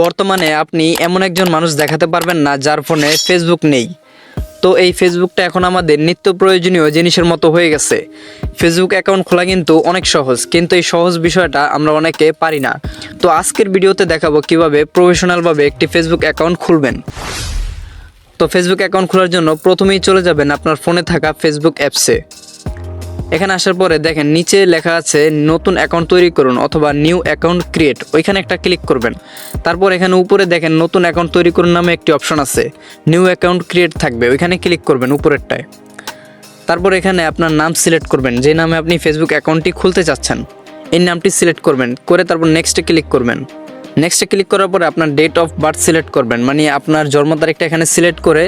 বর্তমানে আপনি এমন একজন মানুষ দেখাতে পারবেন না যার ফোনে ফেসবুক নেই। তো এই ফেসবুকটা এখন আমাদের নিত্য প্রয়োজনীয় জিনিসের মতো হয়ে গেছে। ফেসবুক অ্যাকাউন্ট খোলা কিন্তু অনেক সহজ, কিন্তু এই সহজ বিষয়টা আমরা অনেকে পারি না। তো আজকের ভিডিওতে দেখাবো কীভাবে প্রফেশনালভাবে একটি ফেসবুক অ্যাকাউন্ট খুলবেন। তো ফেসবুক অ্যাকাউন্ট খোলার জন্য প্রথমেই চলে যাবেন আপনার ফোনে থাকা ফেসবুক অ্যাপসে এখানে আসার পরে দেখেন নিচে লেখা আছে নতুন অ্যাকাউন্ট তৈরি করুন অথবা নিউ অ্যাকাউন্ট ক্রিয়েট ওইখানে একটা ক্লিক করবেন। তারপর এখানে উপরে দেখেন নতুন অ্যাকাউন্ট তৈরি করুন নামে একটি অপশন আছে। নিউ অ্যাকাউন্ট ক্রিয়েট থাকবে। ওইখানে ক্লিক করবেন উপরেরটায়। তারপর এখানে আপনার নাম সিলেক্ট করবেন। যে নামে আপনি ফেসবুক অ্যাকাউন্টটি খুলতে চাচ্ছেন, এই নামটি সিলেক্ট করবেন। করে তারপর নেক্সটে ক্লিক করবেন। নেক্সটে ক্লিক করার পরে আপনার ডেট অফ বার্থ সিলেক্ট করবেন। মানে আপনার জন্ম তারিখটা এখানে সিলেক্ট করে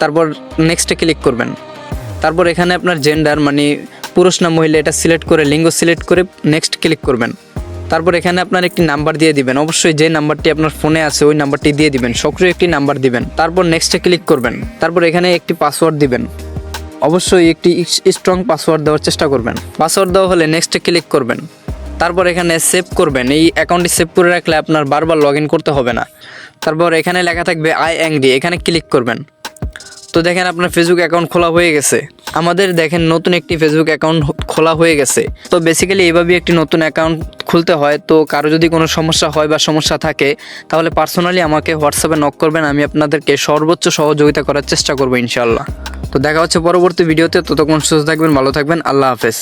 তারপর নেক্সটে ক্লিক করবেন। তারপর এখানে আপনার জেন্ডার মানে পুরুষ না মহিলা, এটা সিলেক্ট করে, লিঙ্গ সিলেক্ট করে নেক্সট ক্লিক করবেন। তারপর এখানে আপনার একটি নাম্বার দিয়ে দিবেন। অবশ্যই যে নাম্বারটি আপনার ফোনে আছে, ওই নাম্বারটি দিয়ে দিবেন। সক্রিয় একটি নাম্বার দিবেন। তারপর নেক্সটে ক্লিক করবেন। তারপর এখানে একটি পাসওয়ার্ড দিবেন। অবশ্যই একটি স্ট্রং পাসওয়ার্ড দেওয়ার চেষ্টা করবেন। পাসওয়ার্ড দেওয়া হলে নেক্সটে ক্লিক করবেন। তারপর এখানে সেভ করবেন। এই অ্যাকাউন্টটি সেভ করে রাখলে আপনার বারবার লগ করতে হবে না। তারপর এখানে লেখা থাকবে আই ডি এখানে ক্লিক করবেন। তো দেখেন আপনার ফেসবুক অ্যাকাউন্ট খোলা হয়ে গেছে। আমাদের দেখেন নতুন একটি ফেসবুক অ্যাকাউন্ট খোলা হয়ে গেছে। তো বেসিক্যালি এইভাবেই একটি নতুন অ্যাকাউন্ট খুলতে হয়। তো কারও যদি কোনো সমস্যা হয় বা সমস্যা থাকে, তাহলে পার্সোনালি আমাকে হোয়াটসঅ্যাপে নক করবেন। আমি আপনাদেরকে সর্বোচ্চ সহযোগিতা করার চেষ্টা করব ইনশাল্লাহ তো দেখা হচ্ছে পরবর্তী ভিডিওতে ততক্ষণ সুস্থ থাকবেন, ভালো থাকবেন। আল্লাহ হাফেজ।